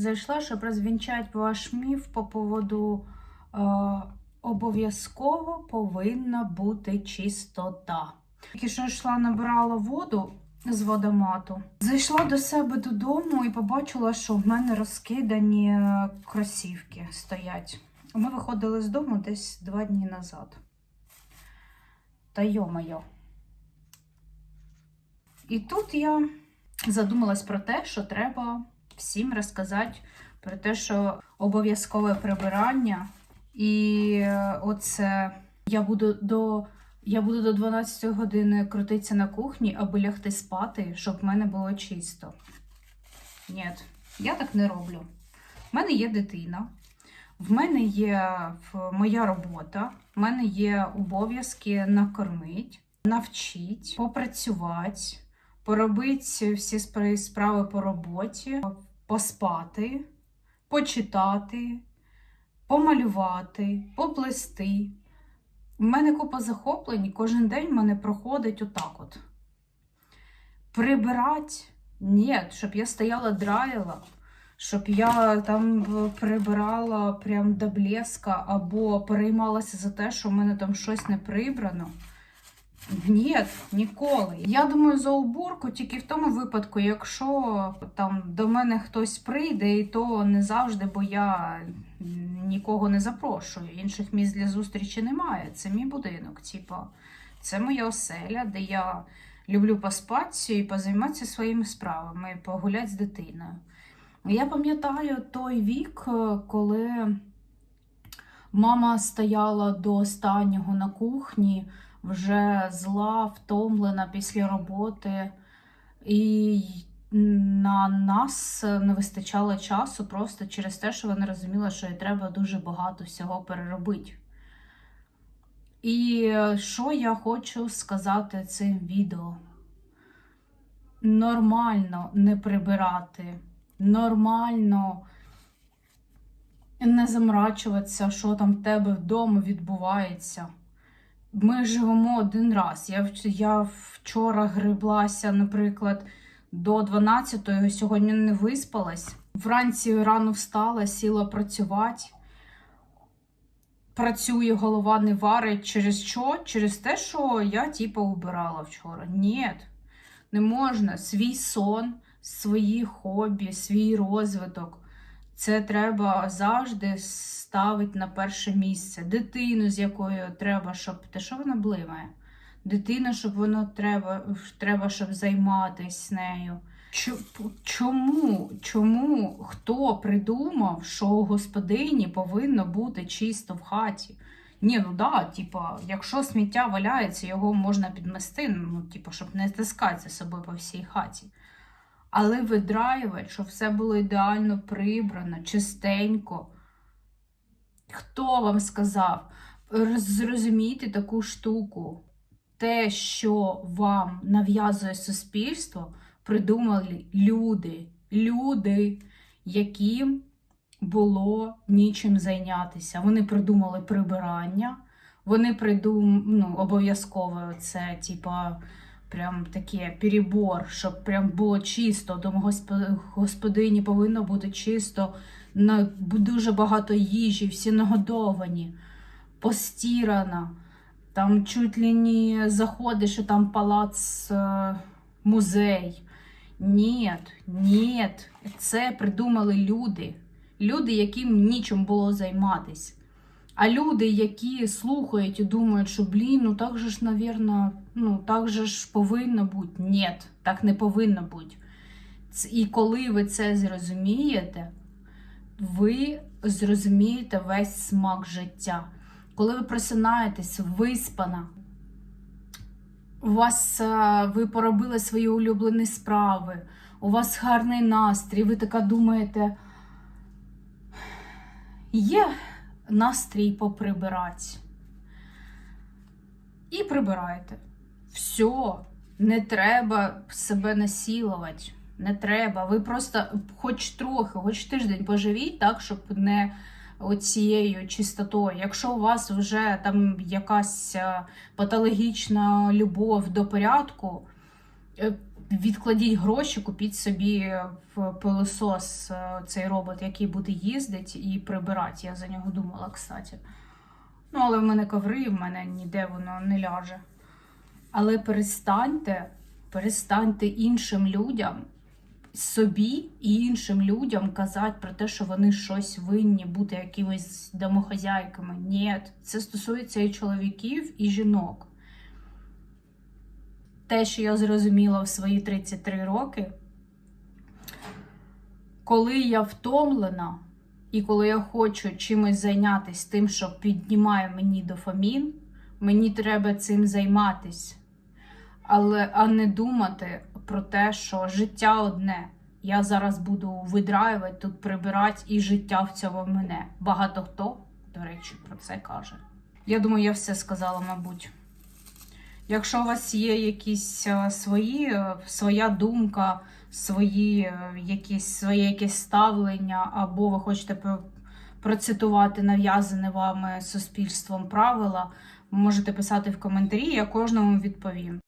Зайшла, щоб розвінчати ваш міф по поводу е, обов'язково повинна бути чистота. Тільки що йшла, набирала воду з водомату. Зайшла до себе додому і побачила, що в мене розкидані е, кросівки стоять. Ми виходили з дому десь два дні назад. Та йо-моє. І тут я задумалась про те, що треба всім розказати про те, що обов'язкове прибирання, і е, оце я буду до. Я буду до 12 години крутитися на кухні, аби лягти спати, щоб в мене було чисто. Ні, я так не роблю. В мене є дитина, в мене є моя робота, в мене є обов'язки накормити, навчити, попрацювати, поробити всі справи по роботі, поспати, почитати, помалювати, поплести. У мене купа захоплень, кожен день в мене проходить отак от. Прибирати ні, щоб я стояла драїла, щоб я там е, прибирала прям до блеска або переймалася за те, що в мене там щось не прибрано. Ні, ніколи. Я думаю за уборку тільки в тому випадку, якщо там до мене хтось прийде, і то не завжди, бо я нікого не запрошую. Інших місць для зустрічі немає. Це мій будинок. Типа, це моя оселя, де я люблю поспати і позайматися своїми справами, погуляти з дитиною. Я пам'ятаю той вік, коли мама стояла до останнього на кухні вже зла, втомлена після роботи, і на нас не вистачало часу просто через те, що вона розуміла, що їй треба дуже багато всього переробити. І що я хочу сказати цим відео? Нормально не прибирати, нормально не замрачуватися, що там в тебе вдома відбувається. Ми живемо один раз. Я, я вчора гриблася, наприклад, до 12-ї, сьогодні не виспалась. Вранці рано встала, сіла працювати. Працює, голова не варить. Через що? Через те, що я типу убирала вчора. Ні, не можна. Свій сон, свої хобі, свій розвиток. Це треба завжди ставити на перше місце. Дитину, з якою треба, щоб. Та що вона блимає? Дитина, щоб воно треба, треба щоб займатися нею. Чому? Чому хто придумав, що у господині повинно бути чисто в хаті? Ні, ну да, типа, якщо сміття валяється, його можна підмести, ну, типа, щоб не таскати за собою по всій хаті. Але видраювати, щоб все було ідеально прибрано, чистенько. Хто вам сказав? Роз- Зрозумійте таку штуку. Те, що вам нав'язує суспільство, придумали люди. Люди, яким було нічим зайнятися. Вони придумали прибирання, вони придум... ну, обов'язково це, типа, прям таке перебор, щоб прям було чисто. Домогосп- господині повинно бути чисто, на дуже багато їжі, всі нагодовані, постірана. Там чуть ли не заходиш, і там палац, е, музей. Ні, ні, це придумали люди. Люди, яким нічим було займатися. А люди, які слухають і думають, що блін, ну так же ж, навірно, ну так же ж повинно бути. Ні, так не повинно бути. І коли ви це зрозумієте, ви зрозумієте весь смак життя. Коли ви просинаєтесь виспана, у вас е, ви поробили свої улюблені справи, у вас гарний настрій, ви така думаєте, є настрій поприбирати. І прибираєте. Все, не треба себе насілувати. Не треба. Ви просто хоч трохи, хоч тиждень поживіть так, щоб не оцією чистотою. Якщо у вас вже там якась е, патологічна любов до порядку, е, Відкладіть гроші, купіть собі в пилосос е, цей робот, який буде їздити і прибирати. Я за нього думала, кстати. Ну, але в мене коври, в мене ніде воно не ляже. Але перестаньте, перестаньте іншим людям, собі і іншим людям казати про те, що вони щось винні бути якимись домохозяйками. Ні, це стосується і чоловіків, і жінок. Те, що я зрозуміла в свої 33 роки, коли я втомлена, і коли я хочу чимось зайнятися тим, що піднімає мені дофамін, мені треба цим займатися. Але а не думати про те, що життя одне. Я зараз буду видраювати, тут прибирати, і життя в цьому мене. Багато хто, до речі, про це каже. Я думаю, я все сказала, мабуть. Якщо у вас є якісь е, свої, е, своя думка, свої е, якісь, своє якесь ставлення, або ви хочете про- процитувати нав'язане вами суспільством правила, можете писати в коментарі, я кожному відповім.